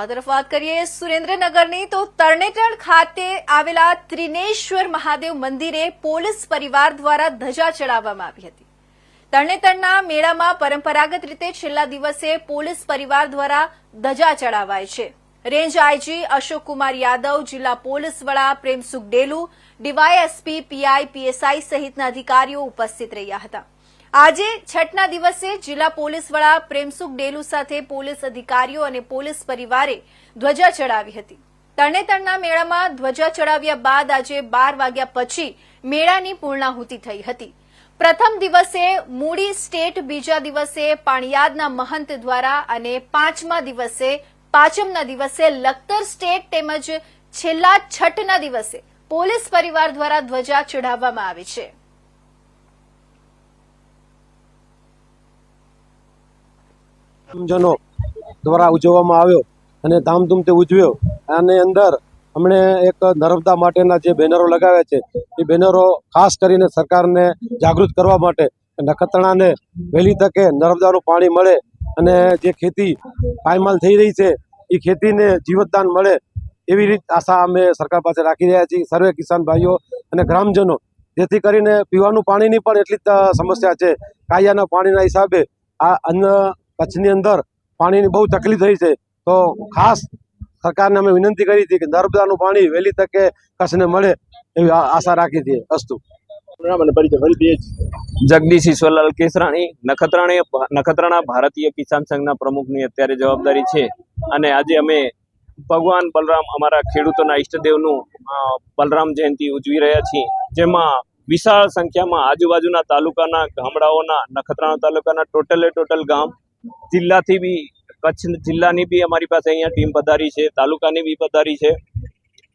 આ તરફ વાત કરીએ સુરેન્દ્રનગરની, તો તરણેતર ખાતે આવેલા ત્રિનેશ્વર મહાદેવ મંદિરે પોલીસ પરિવાર દ્વારા ધજા ચડાવવામાં આવી હતી. તરણેતરના મેળામાં પરંપરાગત રીતે છેલ્લા દિવસે પોલીસ પરિવાર દ્વારા ધજા ચડાવાય છે. રેન્જ આઈજી અશોક કુમાર યાદવ, જિલ્લા પોલીસ વડા Premsukh Delu, DYSP PI, PSI સહિતના અધિકારીઓ ઉપસ્થિત રહ્યા હતા. આજે છઠના દિવસે જિલ્લા પોલીસ વડા પ્રેમસુખ ડેલુ સાથે પોલીસ અધિકારીઓ અને પોલીસ પરિવારે ધ્વજા ચડાવી હતી. તરણેતરના મેળામાં ધ્વજા ચડાવ્યા બાદ આજે બાર વાગ્યા પછી મેળાની પૂર્ણાહુતિ થઈ હતી. પ્રથમ દિવસે મૂડી સ્ટેટ, બીજા દિવસે પાણિયાદના મહંત દ્વારા અને પાંચમા દિવસે, પાંચમના દિવસે લખતર સ્ટેટ તેમજ છેલ્લા છઠના દિવસે પોલીસ પરિવાર દ્વારા ધ્વજા ચઢાવવામાં આવી છે. જનો દ્વારા ઉજવવામાં આવ્યો અને ધામધૂમથી ઉજવ્યો. આની અંદર અમને એક નર્મદા માટેના જે બેનરો લગાવ્યા છે, એ બેનરો ખાસ કરીને સરકારને જાગૃત કરવા માટે નખત્રાણાને વહેલી તકે નર્મદાનું પાણી મળે અને જે ખેતી પાયમાલ થઈ રહી છે, એ ખેતીને જીવતદાન મળે એવી રીત આશા અમે સરકાર પાસે રાખી રહ્યા છીએ. સર્વે કિસાન ભાઈઓ અને ગ્રામજનો, જેથી કરીને પીવાનું પાણીની પણ એટલી જ સમસ્યા છે. કાયાના પાણીના હિસાબે આ અન્ન કચ્છની અંદર પાણીની બહુ તકલીફ થઈ છે. તો ખાસ સરકારને અમે વિનંતી કરી હતી કે નર્મદાનું પાણી વહેલી તકે કચ્છને મળે એવી આશા રાખી હતી અસ્તુ. જગદીશ ઈશ્વરલાલ કેસરાણી નખત્રાણી નખત્રાણા ભારતીય કિસાન સંઘના પ્રમુખની અત્યારે જવાબદારી છે. અને આજે અમે ભગવાન બલરામ અમારા ખેડૂતોના ઈષ્ટદેવનું અ, બલરામ જયંતિ ઉજવી રહ્યા છીએ. જેમાં વિશાળ સંખ્યામાં આજુબાજુના તાલુકાના ગામડાઓના નખત્રાણા તાલુકાના ટોટલે ટોટલ ગામ જિલ્લાથી બી કચ્છ જિલ્લાની બી અમારી પાસે અહીંયા ટીમ પધારી છે તાલુકાની બી પધારી છે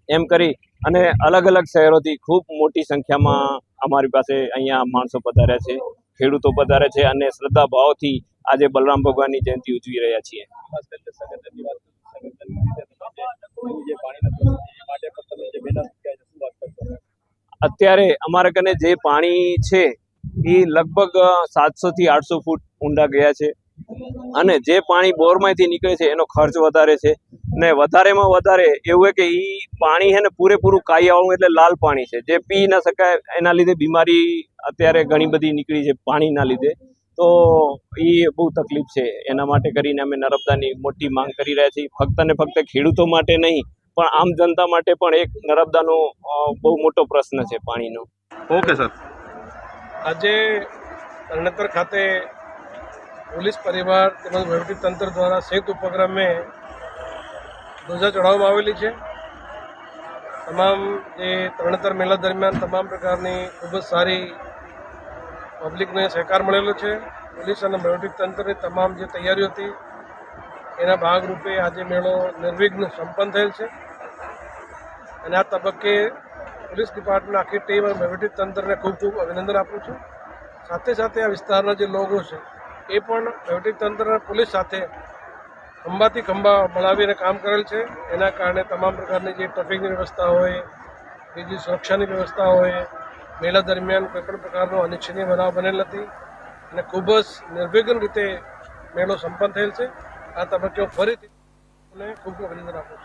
એમ કરી અને અલગ અલગ શહેરોથી ખૂબ મોટી સંખ્યામાં અમારી પાસે અહીંયા માણસો પધાર્યા છે ખેડૂતો પધારે છે અને શ્રદ્ધા ભાવથી આજે બલરામ ભગવાનની જયંતિ ઉજવી રહ્યા છીએ. અત્યારે અમારા કને જે પાણી છે એ લગભગ સાતસો થી આઠસો ફૂટ ઊંડા ગયા છે. અને જે પાણી બોરમાંથી નીકળે છે એનો ખર્ચ વધારે છે. ને વધારેમાં વધારે એવું કે એ પાણી છે ને પૂરેપૂરું કાયાવાળું એટલે લાલ પાણી છે. જે પી ન શકાય એના લીધે બીમારી અત્યારે ઘણી બધી નીકળી છે પાણીના લીધે. તો એ બહુ તકલીફ છે. એના માટે કરીને અમે નર્મદાની મોટી માંગ કરી રહ્યા છીએ. ફક્ત ને ફક્ત ખેડૂતો માટે નહીં પણ આમ જનતા માટે પણ એક નર્મદાનો બહુ મોટો પ્રશ્ન છે પાણીનો. Okay sir. આજે તરણેતર ખાતે પોલીસ પરિવાર તેમજ વહીવટી તંત્ર દ્વારા સંયુક્ત ઉપક્રમે ધ્વજા ચડાવવામાં આવેલી છે. તમામ જે તરણેતર મેળા દરમિયાન તમામ પ્રકારની ખૂબ જ સારી પબ્લિકને સહકાર મળેલો છે. પોલીસ અને વહીવટી તંત્રની તમામ જે તૈયારીઓ હતી, એના ભાગરૂપે આજે મેળો નિર્વિઘ્ન સંપન્ન થયેલ છે. અને આ તબક્કે પોલીસ ડિપાર્ટમેન્ટ આખી ટીમ અને વહીવટી તંત્રને ખૂબ ખૂબ અભિનંદન આપું છું. સાથે સાથે આ વિસ્તારના જે લોકો છે એ પણ વહીવટી તંત્ર પોલીસ સાથે ખંભાથી ખંભા મળાવીને કામ કરેલ છે. એના કારણે તમામ પ્રકારની જે ટ્રાફિકની વ્યવસ્થા હોય, બીજી સુરક્ષાની વ્યવસ્થા હોય મેળા દરમિયાન કોઈપણ પ્રકારનો અનિચ્છનીય બનાવ બનેલ નથી અને ખૂબ જ નિર્વિઘ્ન રીતે મેળો સંપન્ન થયેલ છે. આ તબક્કે ફરીથી ખૂબ ખૂબ અભિનંદન આપું છું.